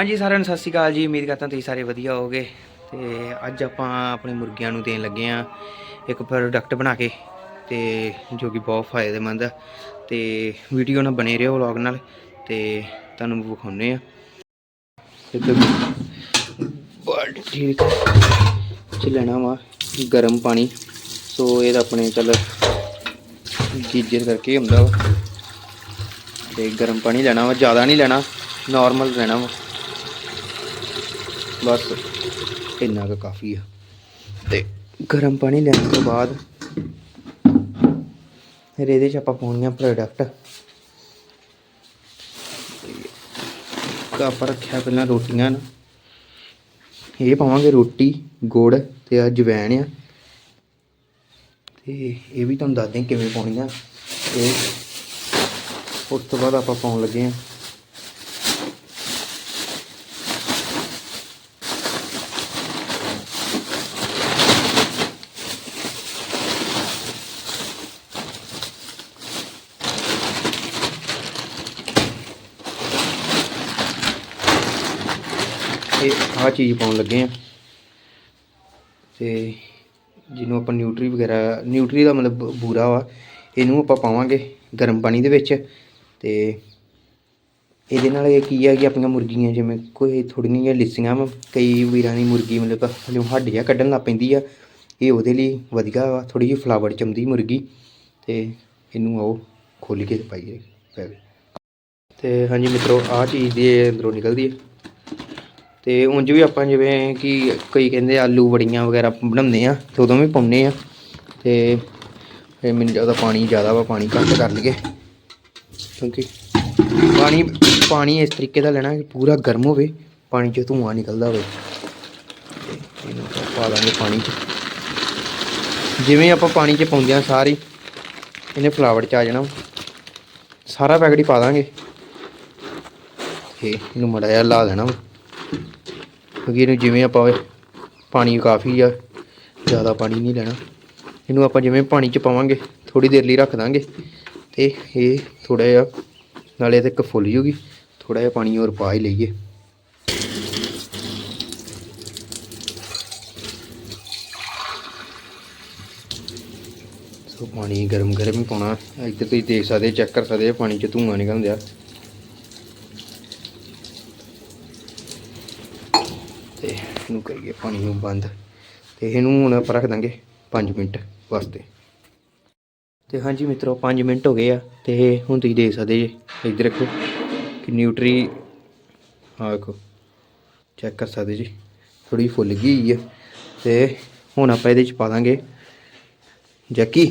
ਹਾਂਜੀ, ਸਾਰਿਆਂ ਨੂੰ ਸਤਿ ਸ਼੍ਰੀ ਅਕਾਲ ਜੀ। ਉਮੀਦ ਕਰਦਾ ਤੁਸੀਂ ਸਾਰੇ ਵਧੀਆ ਹੋਵੋਗੇ। ਤੇ ਅੱਜ ਆਪਾਂ ਆਪਣੇ ਮੁਰਗੀਆਂ ਨੂੰ ਦੇਣ ਲੱਗੇ ਆ ਇੱਕ ਪ੍ਰੋਡਕਟ ਬਣਾ ਕੇ, ਤੇ ਜੋ ਕਿ ਬਹੁਤ ਫਾਇਦੇਮੰਦ ਆ। ਤੇ ਵੀਡੀਓ ਨਾਲ ਬਣੇ ਰਹੋ ਵਲੌਗ ਨਾਲ, ਤੇ ਤੁਹਾਨੂੰ ਵਿਖਾਉਨੇ ਆ ਇੱਧਰ ਬਾਲਟੀ ਠੀਕ ਚ ਲੈਣਾ ਵਾ ਗਰਮ ਪਾਣੀ। ਸੋ ਇਹਦਾ ਆਪਣੇ ਚੱਲ ਗੀਜਰ ਕਰਕੇ ਹੁੰਦਾ ਵਾ। ਤੇ ਗਰਮ ਪਾਣੀ ਲੈਣਾ ਵਾ, ਜ਼ਿਆਦਾ ਨਹੀਂ ਲੈਣਾ ਨਾਰਮਲ ਲੈਣਾ ਵਾ। ਬਸ, ਇੰਨਾ ਕੁ ਕਾਫੀ ਆ। ਤੇ ਗਰਮ ਪਾਣੀ ਲੈਣ ਤੋਂ ਬਾਅਦ ਫਿਰ ਇਹਦੇ ਚ ਆਪਾਂ ਪਾਉਣੀਆਂ ਪ੍ਰੋਡਕਟ ਆਪਾਂ ਰੱਖਿਆ ਪਹਿਲਾਂ ਰੋਟੀਆਂ ਨਾ। ਇਹ ਪਾਵਾਂਗੇ ਰੋਟੀ, ਗੁੜ ਤੇ ਆ ਆ। ਤੇ ਇਹ ਵੀ ਤੁਹਾਨੂੰ ਦੱਸਦੇ ਕਿਵੇਂ ਪਾਉਣੀਆਂ। ਇਹ ਉਸ ਤੋਂ ਬਾਅਦ ਆਪਾਂ ਪਾਉਣ ਲੱਗੇ ਆ ਇਹ ਆਹ ਚੀਜ਼ ਪਾਉਣ ਲੱਗੇ ਆ। ਤੇ ਜਿਹਨੂੰ ਆਪਾਂ ਨਿਊਟਰੀ ਵਗੈਰਾ, ਨਿਊਟਰੀ ਦਾ ਮਤਲਬ ਬ- ਬੂਰਾ ਵਾ, ਇਹਨੂੰ ਆਪਾਂ ਪਾਵਾਂਗੇ ਗਰਮ ਪਾਣੀ ਦੇ ਵਿੱਚ। ਤੇ ਇਹਦੇ ਨਾਲ ਇਹ ਕੀ ਹੈ ਕਿ ਆਪਣੀਆਂ ਮੁਰਗੀਆਂ, ਜਿਵੇਂ ਕੋਈ ਥੋੜੀਆਂ ਜਿਹੀਆਂ ਲਿੱਸੀਆਂ ਕਈ ਵੀਰਾਂ ਦੀ ਮੁਰਗੀ ਮਤਲਬ ਹਲੇ ਹੱਡੀਆਂ ਕੱਢਣ ਲੱਗ ਪੈਂਦੀ ਆ। ਇਹ ਉਹਦੇ ਲਈ ਵਧੀਆ ਵਾ ਥੋੜੀ ਜਿਹੀ ਫਲਾਵਰ ਚਮਦੀ ਮੁਰਗੀ। ਤੇ ਇਹਨੂੰ ਆਓ ਖੋਲ ਕੇ ਪਾਈਏ। ਪੈਵੇ ਤੇ ਹਾਂਜੀ ਮਿੱਤਰੋ, ਆਹ ਚੀਜ਼ ਦੇ ਅੰਦਰੋਂ ਨਿਕਲਦੀ ਹੈ ਅਤੇ ਉਂਝ ਵੀ ਆਪਾਂ ਜਿਵੇਂ ਕਿ ਕਈ ਕਹਿੰਦੇ ਆਲੂ ਵੜੀਆਂ ਵਗੈਰਾ ਬਣਾਉਂਦੇ ਹਾਂ ਅਤੇ ਉਦੋਂ ਵੀ ਪਾਉਂਦੇ ਹਾਂ ਅਤੇ ਫਿਰ ਮੈਨੂੰ ਜ਼ਿਆਦਾ ਪਾਣੀ ਜ਼ਿਆਦਾ ਵਾ, ਪਾਣੀ ਘੱਟ ਕਰ ਲਈਏ। ਕਿਉਂਕਿ ਪਾਣੀ ਪਾਣੀ ਇਸ ਤਰੀਕੇ ਦਾ ਲੈਣਾ ਕਿ ਪੂਰਾ ਗਰਮ ਹੋਵੇ, ਪਾਣੀ 'ਚ ਧੂੰਆਂ ਨਿਕਲਦਾ ਹੋਵੇ। ਤੇ ਇਹਨੂੰ ਪਾ ਦਾਂਗੇ ਪਾਣੀ 'ਚ। ਜਿਵੇਂ ਆਪਾਂ ਪਾਣੀ 'ਚ ਪਾਉਂਦੇ ਆ ਸਾਰੀ, ਇਹਨੇ ਫਲਾਵਰ 'ਚ ਆ ਜਾਣਾ। ਸਾਰਾ ਪੈਕਟ ਹੀ ਪਾ ਦਾਂਗੇ। ਤੇ ਇਹਨੂੰ ਮੜਾ ਜਿਹਾ ਲਾ ਦੇਣਾ ਵਾ। ਕਿਉਂਕਿ ਇਹਨੂੰ ਜਿਵੇਂ ਆਪਾਂ ਪਾਣੀ ਕਾਫੀ ਆ, ਜ਼ਿਆਦਾ ਪਾਣੀ ਨਹੀਂ ਲੈਣਾ। ਇਹਨੂੰ ਆਪਾਂ ਜਿਵੇਂ ਪਾਣੀ 'ਚ ਪਾਵਾਂਗੇ ਥੋੜੀ ਦੇਰ ਲਈ ਰੱਖ ਦਾਂਗੇ ਤੇ ਇਹ ਥੋੜਾ ਜਿਹਾ ਨਾਲੇ ਤੇ ਇੱਕ ਫੁੱਲ ਜੂਗੀ ਥੋੜਾ ਜਿਹਾ ਪਾਣੀ ਹੋਰ ਪਾ ਹੀ ਲਈਏ। ਸੋ ਪਾਣੀ ਗਰਮ ਗਰਮ ਹੀ ਪਾਉਣਾ। ਇੱਧਰ ਤੁਸੀਂ ਦੇਖ ਸਕਦੇ, ਚੈੱਕ ਕਰ ਸਕਦੇ ਪਾਣੀ 'ਚ ਧੂੰਆਂ ਨਿਕਲਦਾ ਤੇ ਇਹਨੂੰ ਕਰੀਏ ਪਾਣੀ ਨੂੰ ਬੰਦ। ਤੇ ਇਹਨੂੰ ਹੁਣ ਆਪਾਂ ਰੱਖ ਦਾਂਗੇ 5 ਮਿੰਟ ਵਾਸਤੇ। ਤੇ ਹਾਂਜੀ ਮਿੱਤਰੋ 5 ਮਿੰਟ ਹੋ ਗਏ ਆ, ਤੇ ਹੁਣ ਤੁਸੀਂ ਦੇਖ ਸਕਦੇ ਜੇ, ਇੱਧਰ ਦੇਖੋ ਕਿ ਨਿਊਟਰੀ ਆ ਦੇਖੋ, ਚੈੱਕ ਕਰ ਸਕਦੇ ਜੀ ਥੋੜੀ ਫੁੱਲ ਗਈ ਹੋਈ ਹੈ ਤੇ ਹੁਣ ਆਪਾਂ ਇਹਦੇ ਚ ਪਾ ਦਾਂਗੇ ਜੱਕੀ,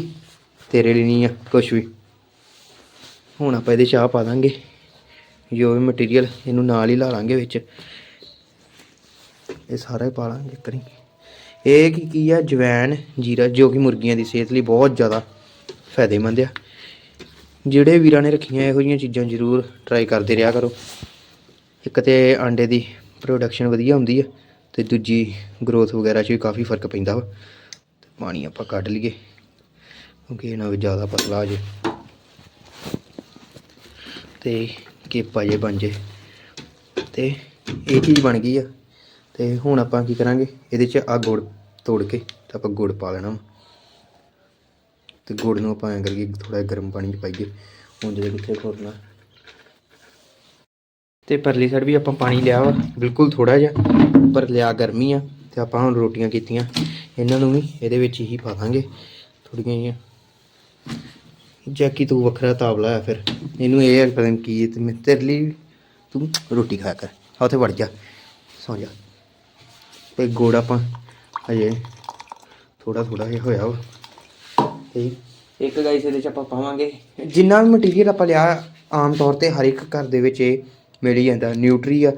ਤੇਰੇ ਲਈ ਨਹੀਂ ਆ, ਕੁਛ ਵੀ। ਹੁਣ ਆਪਾਂ ਇਹਦੇ ਚ ਆ ਪਾ ਦਾਂਗੇ, ਜੋ ਵੀ ਮਟੀਰੀਅਲ ਇਹਨੂੰ ਨਾਲ ਹੀ ਲਾ ਲਾਂਗੇ ਵਿੱਚ। ਇਹ ਸਾਰਾ ਹੀ ਪਾ ਲਾਂਗੇ ਕਰੀ ਇਹ ਕੀ ਕੀ ਆ? ਜਵੈਣ, ਜੀਰਾ, ਜੋ ਕਿ ਮੁਰਗੀਆਂ ਦੀ ਸਿਹਤ ਲਈ ਬਹੁਤ ਜ਼ਿਆਦਾ ਫਾਇਦੇਮੰਦ ਆ। ਜਿਹੜੇ ਵੀਰਾਂ ਨੇ ਰੱਖੀਆਂ ਇਹੋ ਜਿਹੀਆਂ ਚੀਜ਼ਾਂ ਜ਼ਰੂਰ ਟਰਾਈ ਕਰਦੇ ਰਿਹਾ ਕਰੋ। ਇੱਕ ਤੇ ਆਂਡੇ ਦੀ ਪ੍ਰੋਡਕਸ਼ਨ ਵਧੀਆ ਹੁੰਦੀ ਆ ਤੇ ਦੂਜੀ ਗਰੋਥ ਵਗੈਰਾ 'ਚ ਵੀ ਕਾਫੀ ਫ਼ਰਕ ਪੈਂਦਾ ਵਾ। ਤੇ ਪਾਣੀ ਆਪਾਂ ਕੱਢ ਲਈਏ, ਕਿਉਂਕਿ ਇਹਨਾਂ ਵਿੱਚ ਜ਼ਿਆਦਾ ਪਤਲਾ ਹੋ ਜੇ। ਤੇ ਕੇਪਾ ਜੇ ਬਣ ਜੇ। ਤੇ ਇਹ ਚੀਜ਼ ਬਣ ਗਈ ਆ। ਤੇ ਹੁਣ ਆਪਾਂ ਕੀ ਕਰਾਂਗੇ? ਇਹਦੇ 'ਚ ਆ ਗੁੜ ਤੋੜ ਕੇ ਤੇ ਆਪਾਂ ਗੁੜ ਪਾ ਲੈਣਾ ਵਾ। ਤੇ ਗੁੜ ਨੂੰ ਆਪਾਂ ਐਂ ਕਰਕੇ ਥੋੜਾ ਗਰਮ ਪਾਣੀ 'ਚ ਪਾਈਏ। ਹੁਣ ਜਦੋਂ ਕਿੱਥੇ ਖੋਲਣਾ। ਤੇ ਪਰਲੀ ਸਾਈਡ ਵੀ ਆਪਾਂ ਪਾਣੀ ਲਿਆ ਵਾ, ਬਿਲਕੁਲ ਥੋੜਾ ਜਿਹਾ, ਪਰ ਲਿਆ ਗਰਮੀ ਆ ਤੇ ਆਪਾਂ ਹੁਣ ਰੋਟੀਆਂ ਕੀਤੀਆਂ। ਇਹਨਾਂ ਨੂੰ ਵੀ ਇਹਦੇ ਵਿੱਚ ਹੀ ਪਾ ਦਾਂਗੇ ਥੋੜੀਆਂ ਜਿਹੀਆਂ। ਜੈਕੀ ਤੂੰ ਵੱਖਰਾ ਤਾਵਲਾ ਹੈ ਫਿਰ। ਇਹਨੂੰ ਇਹ ਹੈ ਪਤਾ ਨਹੀਂ ਕੀ ਹੈ ਤੇ ਮੈਂ ਤੇਰੇ ਲਈ ਤੂੰ ਰੋਟੀ ਖਾਇਆ ਕਰ। ਆ ਉੱਥੇ ਵੜ ਜਾ। ਸੌ ਜਾ। ਤੇ ਗੁੜ ਆਪਾਂ ਹਜੇ ਥੋੜਾ ਥੋੜਾ ਜਿਹਾ ਹੋਇਆ ਵਾ। ਤੇ ਇੱਕ ਗਾਈਸ ਇਹਦੇ ਚ ਆਪਾਂ ਪਾਵਾਂਗੇ। ਜਿੰਨਾ ਵੀ ਮਟੀਰੀਅਲ ਆਪਾਂ ਲਿਆ ਆਮ ਤੌਰ ਤੇ ਹਰ ਇੱਕ ਘਰ ਦੇ ਵਿੱਚ ਇਹ ਮਿਲ ਜਾਂਦਾ। ਨਿਊਟਰੀ ਆ।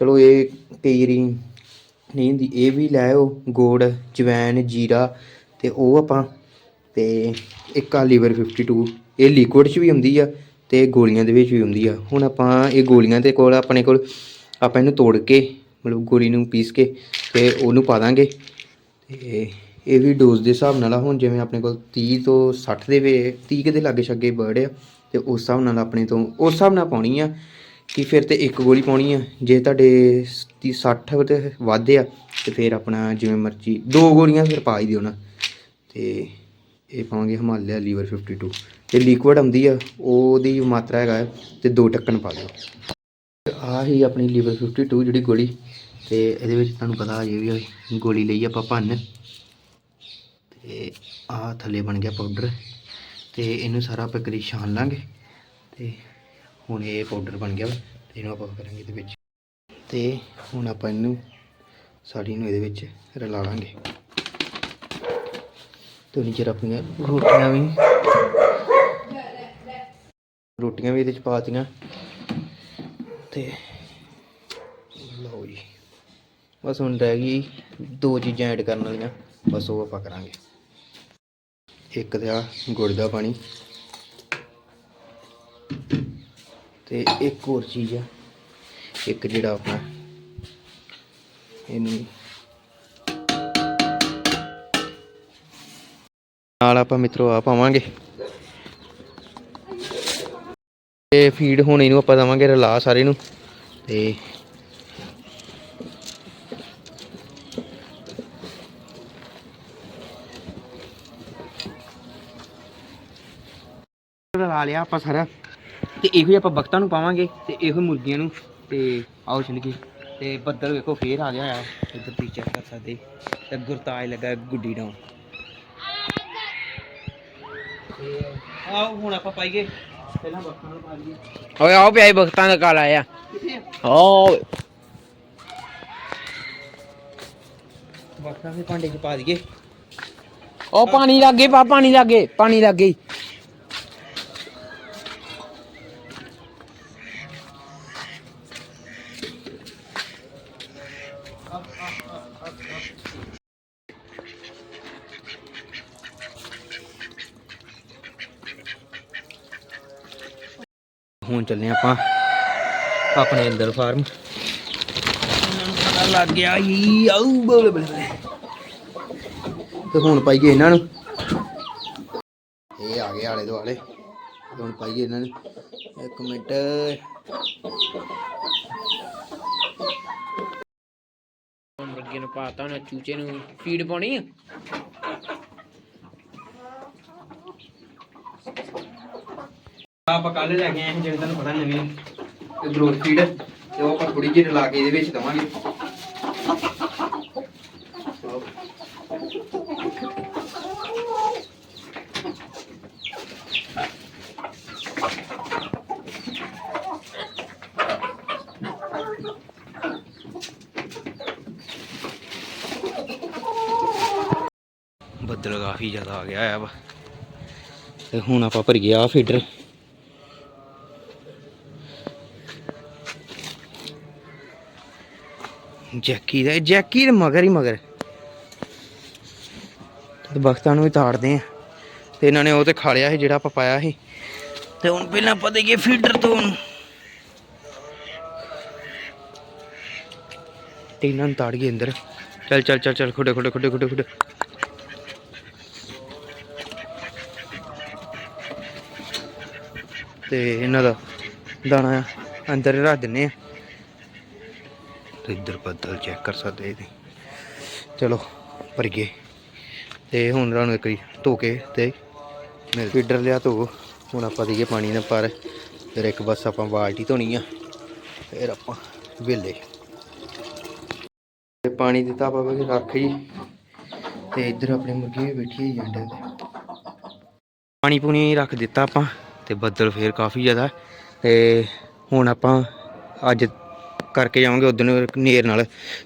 ਚਲੋ ਇਹ ਕਈ ਵਾਰੀ ਨਹੀਂ ਹੁੰਦੀ। ਇਹ ਵੀ ਲੈ ਆਓ ਗੁੜ ਜਵੈਨ ਜੀਰਾ ਤੇ ਉਹ ਆਪਾਂ ਤੇ ਇੱਕ ਆ ਲੀਵਰ 52 ਇਹ ਲਿਕੁਇਡ ਚ ਵੀ ਹੁੰਦੀ ਆ ਤੇ ਗੋਲੀਆਂ ਦੇ ਵਿੱਚ ਵੀ ਹੁੰਦੀ ਆ। ਹੁਣ ਆਪਾਂ ਇਹ ਗੋਲੀਆਂ ਦੇ ਕੋਲ ਆਪਣੇ ਕੋਲ ਆਪਾਂ ਇਹਨੂੰ ਤੋੜ ਕੇ ਮਤਲਬ ਗੋਲੀ ਨੂੰ ਪੀਸ ਕੇ ਤੇ ਉਹਨੂੰ ਪਾ ਦਾਂਗੇ। ਤੇ ਇਹ ਵੀ ਡੋਜ਼ ਦੇ ਹਿਸਾਬ ਨਾਲ ਆ। ਹੁਣ ਜਿਵੇਂ ਆਪਣੇ ਕੋਲ 30 ਤੋਂ 60 ਦੇ ਵੇ 30 ਕੁ ਦੇ ਲਾਗੇ ਛੱਗੇ ਬਰਡ ਆ ਤੇ ਉਸ ਹਿਸਾਬ ਨਾਲ ਆਪਣੇ ਤੋਂ ਉਸ ਹਿਸਾਬ ਨਾਲ ਪਾਉਣੀ ਆ ਕਿ ਫਿਰ ਤੇ ਇੱਕ ਗੋਲੀ ਪਾਉਣੀ ਆ। ਜੇ ਤੁਹਾਡੇ 60 ਤੇ ਵੱਧ ਆ ਤੇ ਫਿਰ ਆਪਣਾ ਜਿਵੇਂ ਮਰਜ਼ੀ ਦੋ ਗੋਲੀਆਂ ਫਿਰ ਪਾ ਹੀ ਦਿਓ ਨਾ। ਤੇ ਇਹ ਪਾਵਾਂਗੇ ਹਿਮਾਲਿਆ ਲੀਵਰ 52 ਤੇ ਲਿਕੁਇਡ ਆਉਂਦੀ ਆ, ਉਹਦੀ ਮਾਤਰਾ ਹੈਗਾ ਹੈ ਤੇ ਦੋ ਢੱਕਣ ਪਾ ਦਿਓ। ਆਹ ਹੀ ਆਪਣੀ ਲੀਵਰ 52 ਜਿਹੜੀ ਗੋਲੀ ਤੇ ਇਹਦੇ ਵਿੱਚ ਤੁਹਾਨੂੰ ਪਤਾ ਅਜੇ ਵੀ ਗੋਲੀ ਲਈ ਆਪਾਂ ਭੰਨ। ਤੇ ਆਹ ਥੱਲੇ ਬਣ ਗਿਆ ਪਾਊਡਰ ਤੇ ਇਹਨੂੰ ਸਾਰਾ ਆਪਾਂ ਕਰੀ ਛਾਣ ਲਾਂਗੇ। ਤੇ ਹੁਣ ਇਹ ਪਾਊਡਰ ਬਣ ਗਿਆ ਵਾ, ਤੇ ਇਹਨੂੰ ਆਪਾਂ ਕਰਾਂਗੇ ਇਹਦੇ ਵਿੱਚ। ਤੇ ਹੁਣ ਆਪਾਂ ਇਹਨੂੰ, ਸਾੜੀ ਨੂੰ ਇਹਦੇ ਵਿੱਚ ਰਲਾ ਲਾਂਗੇ। ਤੇ ਉਨੀ ਚਿਰ ਆਪਣੀਆਂ ਰੋਟੀਆਂ ਵੀ। ਰੋਟੀਆਂ ਵੀ ਇਹਦੇ ਚ ਪਾਤੀਆਂ ਤੇ ਲਓ ਬਸ ਹੁਣ ਰਹਿ ਗਈ ਦੋ ਚੀਜ਼ਾਂ ਐਡ ਕਰਨ ਵਾਲੀਆਂ, ਬਸ ਉਹ ਆਪਾਂ ਕਰਾਂਗੇ। ਇੱਕ ਤੇ ਆ ਗੁੜ ਦਾ ਪਾਣੀ ਤੇ ਇੱਕ ਹੋਰ ਚੀਜ਼ ਆ, ਇੱਕ ਜਿਹੜਾ ਆਪਣਾ ਇਹਨੂੰ ਨਾਲ ਆਪਾਂ ਮਿੱਤਰੋ ਆ ਪਾਵਾਂਗੇ। ਤੇ ਫੀਡ ਹੁਣ ਇਹਨੂੰ ਆਪਾਂ ਦਵਾਂਗੇ ਰਲਾ ਸਾਰੇ ਨੂੰ ਤੇ ਰਲਾ ਲਿਆ ਆਪਾਂ ਸਾਰਾ। ਤੇ ਇਹੋ ਹੀ ਆਪਾਂ ਬਖਤਾਂ ਨੂੰ ਪਾਵਾਂਗੇ ਤੇ ਇਹੋ ਹੀ ਮੁਰਗੀਆਂ ਨੂੰ। ਤੇ ਆਓ ਚੱਲੀਏ ਤੇ ਬੱਦਲ ਵੇਖੋ ਫੇਰ ਆ ਗਿਆ ਆ। ਇੱਧਰ ਤੁਸੀਂ ਚੈੱਕ ਕਰ ਸਕਦੇ। ਤੇ ਗੁਰਤਾਜ ਲੱਗਾ ਗੁੱਡੀ ਡਾਉਣ। ਤੇ ਆਓ ਹੁਣ ਆਪਾਂ ਪਾਈਏ। ਪਹਿਲਾਂ ਬਖਤਾਂ ਨੂੰ ਪਾ ਲਈਏ। ਓਏ ਆਓ ਪਿਆਈ ਬਖਤਾਂ ਦਾ ਕਾਲ ਆਇਆ ਕਿੱਥੇ ਆ? ਓ ਬਖਤਾਂ ਦੇ ਭਾਂਡੇ 'ਚ ਪਾ ਦਈਏ। ਉਹ ਪਾਣੀ ਲੱਗੇ ਪਾ ਪਾਣੀ ਲੱਗੇ ਪਾਣੀ ਲੱਗੇ ਹੁਣ ਚੱਲੇ ਆਪਾਂ ਆਪਣੇ ਅੰਦਰ ਫਾਰਮ ਪਤਾ ਲੱਗ ਗਿਆ ਈ ਆਊ ਬੋਲੇ ਬੋਲੇ ਤੇ ਹੁਣ ਪਾਈਏ ਇਹਨਾਂ ਨੂੰ। ਇਹ ਆ ਗਏ ਆਲੇ ਦੁਆਲੇ। ਹੁਣ ਪਾਈਏ ਇਹਨਾਂ ਨੂੰ। ਇੱਕ ਮਿੰਟ। ਮੁਰਗੇ ਨੂੰ ਪਾਤਾ ਨਾ ਚੂਚੇ ਨੂੰ। ਫੀਡ ਪਾਉਣੀ ਆ? ਆਪਾਂ ਕੱਲ ਲੈ ਕੇ ਆਏ ਸੀ, ਜਿਹੜੇ ਤੁਹਾਨੂੰ ਪਤਾ ਨਵੀਂ ਗਰੋਥ ਫੀਡ, ਤੇ ਉਹ ਆਪਾਂ ਥੋੜੀ ਜਿਹੀ ਰਲਾ ਕੇ ਇਹਦੇ ਵਿੱਚ ਦਵਾਂਗੇ। ਬੱਦਲ ਕਾਫੀ ਜ਼ਿਆਦਾ ਆ ਗਿਆ ਆ ਵਾ। ਤੇ ਹੁਣ ਆਪਾਂ ਭਰ ਗਿਆ ਫੀਡਰ ਜੈਕੀ ਦਾ, ਜੈਕੀ ਦੇ ਮਗਰ ਹੀ ਮਗਰ। ਤੇ ਬਖਤਾਂ ਨੂੰ ਵੀ ਤਾੜਦੇ ਆ। ਤੇ ਇਹਨਾਂ ਨੇ ਉਹ ਤੇ ਖਾ ਲਿਆ ਸੀ, ਜਿਹੜਾ ਆਪਾਂ ਪਾਇਆ ਸੀ। ਤੇ ਹੁਣ ਪਹਿਲਾਂ ਆਪਾਂ ਦੇਈਏ ਫੀਡਰ ਤੋਂ ਤੇ ਇਹਨਾਂ ਨੂੰ ਤਾੜ ਗਏ ਅੰਦਰ। ਚੱਲ ਚੱਲ ਚੱਲ ਚੱਲ, ਖੁੱਡੇ ਖੁੱਡੇ ਖੁੱਡੇ ਖੁੱਡੇ ਖੁੱਡੇ। ਤੇ ਇਹਨਾਂ ਦਾ ਦਾਣਾ ਅੰਦਰ ਰੱਖ ਦਿੰਨੇ ਆ। ਤੇ ਇੱਧਰ ਬੱਦਲ ਚੈੱਕ ਕਰ ਸਕਦੇ ਇਹਦੇ। ਚਲੋ, ਭਰੀਏ। ਗਏ ਤੇ ਹੁਣ ਇਹਨਾਂ ਨੂੰ ਇੱਕ ਵਾਰੀ ਧੋ ਕੇ ਤੇ ਮਿਲ ਫੀਡਰ ਲਿਆ ਧੋ। ਹੁਣ ਆਪਾਂ ਦੇਈਏ ਪਾਣੀ ਨਾਲ ਪਰ, ਫਿਰ ਇੱਕ ਬਸ ਆਪਾਂ ਬਾਲਟੀ ਧੋਣੀ ਆ। ਫਿਰ ਆਪਾਂ ਵੇਲੇ ਤੇ ਪਾਣੀ ਦਿੱਤਾ ਆਪਾਂ ਵੀ ਰੱਖ ਜੀ ਤੇ ਇੱਧਰ ਆਪਣੇ ਮੁਰਗੇ ਵੀ ਬੈਠੀ ਹੋਈ ਜਾਂਦੇ ਤੇ। ਪਾਣੀ ਪੂਣੀ ਰੱਖ ਦਿੱਤਾ ਆਪਾਂ, ਤੇ ਬੱਦਲ ਫੇਰ ਕਾਫੀ ਜ਼ਿਆਦਾ। ਤੇ ਹੁਣ ਆਪਾਂ ਅੱਜ ਕਰਕੇ ਜਾਵਾਂਗੇ ਉਦੋਂ ਨੇਰ ਨਾਲ।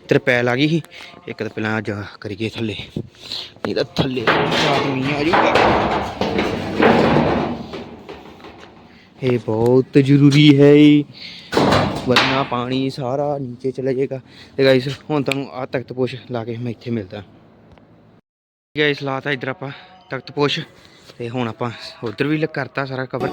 ਤਰਪੈਲ ਆ ਗਈ ਸੀ। ਇੱਕ ਤਾਂ ਪਹਿਲਾਂ ਜਾ ਕਰੀਏ ਥੱਲੇ। ਨਹੀਂ ਤਾਂ ਥੱਲੇ ਰਾਤ ਆ ਜਾਊਗਾ ਇਹ ਬਹੁਤ ਜ਼ਰੂਰੀ ਹੈ ਜੀ। ਵਰਨਾ ਪਾਣੀ ਸਾਰਾ ਨੀਚੇ ਚਲਾ ਜਾਏਗਾ। ਤੇ ਗਾਇਸ ਹੁਣ ਤੁਹਾਨੂੰ ਆ ਤਖਤ ਪੋਸ਼ ਲਾ ਕੇ ਮੈਂ ਇੱਥੇ ਮਿਲਦਾ। ਗਾਇਸ ਲਾਤਾ ਇੱਧਰ ਆਪਾਂ ਤਖਤ ਪੋਸ਼। ਤੇ ਹੁਣ ਆਪਾਂ ਉਧਰ ਵੀ ਕਰਤਾ ਸਾਰਾ ਕਵਰ